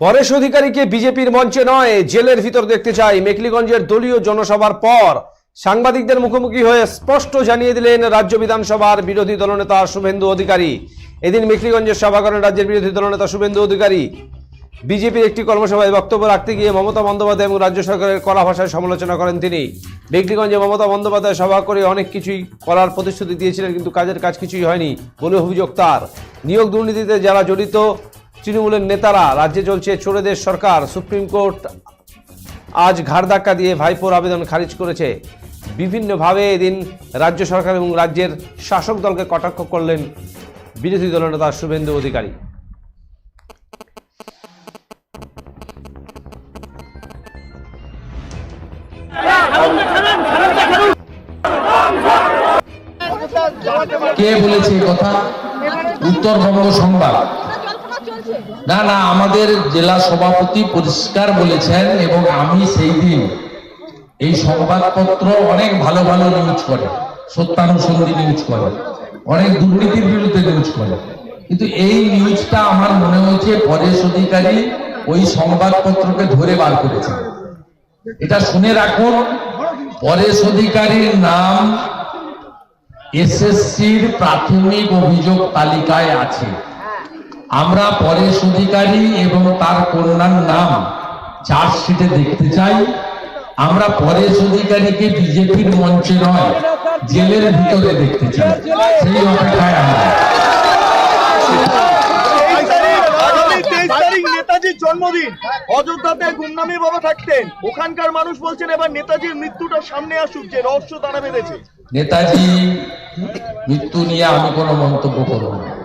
পরেশ অধিকারীকে বিজেপির মঞ্চে নয়? জেলের ভিতর দেখতে চাই। মেকলিগঞ্জের দলীয় জনসভার পর সাংবাদিকদের মুখোমুখি হয়ে স্পষ্ট জানিয়ে দিলেন রাজ্য বিধানসভার বিরোধী দলনেতা শুভেন্দু অধিকারী। এদিন মেকলিগঞ্জের সভা করেন রাজ্যের বিরোধী দলনেতা শুভেন্দু অধিকারী বিজেপির একটি কর্মসভায় বক্তব্য রাখতে গিয়ে মমতা বন্দ্যোপাধ্যায় এবং রাজ্য সরকারের কড়া ভাষায় সমালোচনা করেন তিনি। মেকলিগঞ্জে মমতা বন্দ্যোপাধ্যায় সভা করে অনেক কিছুই করার প্রতিশ্রুতি দিয়েছিলেন, কিন্তু কাজের কাজ কিছুই হয়নি বলে অভিযোগ তার। নিয়োগ দুর্নীতিতে যারা জড়িত তৃণমূলের নেতারা, রাজ্যে চলছে চোরেদের সরকার, সুপ্রিম কোর্ট আজ ঘাড় ধাক্কা দিয়ে ভাইপোর আবেদন খারিজ করেছে। বিভিন্নভাবে এদিন রাজ্য সরকার এবং রাজ্যের শাসক দলকে কটাক্ষ করলেন বিরোধী দলনেতা শুভেন্দু অধিকারী। কে বলেছে কথা? উত্তরবঙ্গ সংবাদ। না না, আমাদের জেলা সভাপতি পরিষ্কার বলেছেন এবং আমি সেই দিন এই সংবাদপত্র অনেক ভালো ভালো নিউজ করে, সত্যানুসন্ধি নিউজ করে, অনেক দুর্নীতির বিরুদ্ধে নিউজ করে। কিন্তু এই নিউজটা আমার মনে হয়েছে পরেশ অধিকারী ওই সংবাদপত্রকে ধরে বার করেছে। এটা শুনে রাখুন পরেশ অধিকারীর নাম এসএসসির প্রাথমিক অভিযোগ তালিকায় আছে। আমরা পরেশ অধিকারী এবং তার কন্যার নাম চার্জশিটে দেখতে চাই। আমরা পরেশ অধিকারীকে বিজেপির মঞ্চে নয়, জেলের ভিতরে দেখতে চাই। সেই অপেক্ষায় আমরা। নেতাজির জন্মদিন অযোধ্যাতে ওখানকার মানুষ বলছেন এবার নেতাজির সামনে রহস্য বেঁধেছে নেতাজি, মৃত্যু নিয়ে আমি কোনো মন্তব্য করব না।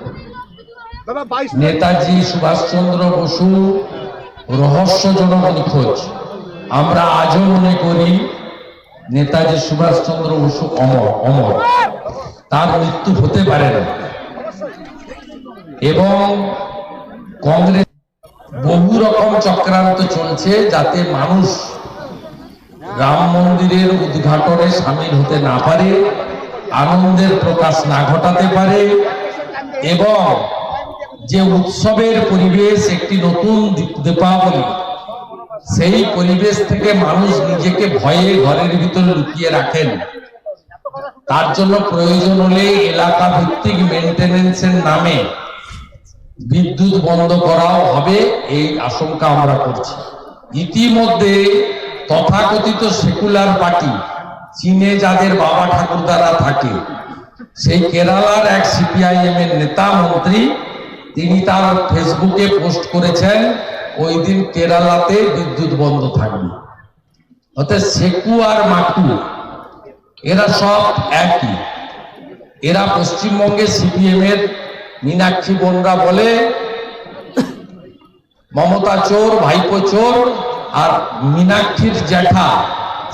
নেতাজি সুভাষচন্দ্র বসু রহস্যজনক নিখোঁজ আমরা আজও মনে করি নেতাজি সুভাষচন্দ্র বসু অমর অমর। তার মৃত্যু হতে পারে না। এবং কংগ্রেস বহু রকম চক্রান্ত চলছে যাতে মানুষ রাম মন্দিরের উদ্ঘাটনে সামিল হতে না পারে, আনন্দের প্রকাশ না ঘটাতে পারে, এবং যে উৎসবের পরিবেশ একটি নতুন দীপ- দীপাবলি, সেই পরিবেশ থেকে মানুষ নিজেকে ভয়ে ঘরের ভিতরে লুকিয়ে রাখেন। তার জন্য প্রয়োজন হলে এলাকা ভিত্তিক মেনটেনেন্সের নামে বিদ্যুৎ বন্ধ করাও হবে এই আশঙ্কা আমরা করছি। ইতিমধ্যে তথাকথিত সেকুলার পার্টি, চীনে যাদের বাবা ঠাকুরদারা থাকে, সেই কেরালার এক সিপিআইএম এর নেতা মন্ত্রী তিনি তার ফেসবুকে পোস্ট করেছেন, ওই দিন কেরালাতে বিদ্যুৎ বন্ধ থাকবে। অর্থাৎ সেকু আর মাকু, এরা সব একই। এরা পশ্চিমবঙ্গে সিপিএম এর মীনাক্ষী বোনরা বলে, মমতা চোর, ভাইপো চোর আর মীনাক্ষীর জ্যাঠা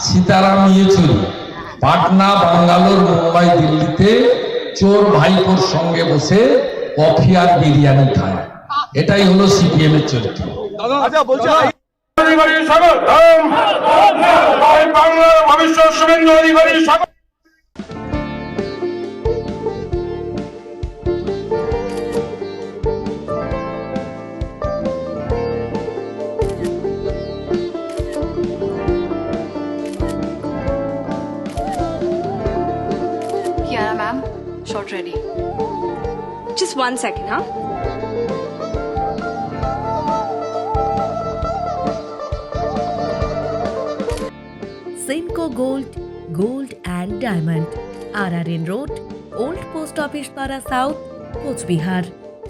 সীতারাম ইয়েচুরি। পাটনা, বাঙ্গালোর, মুম্বাই, দিল্লিতে চোর ভাইপোর সঙ্গে বসে কফি আর বিরিয়ানি খায়। এটাই হলো সিপিএম এর চরিত্র। আচ্ছা বলছে অধিকারী Just one second, huh? Simco Gold, Gold and Diamond. RRN Road, Old Post Office Para South, Bihar.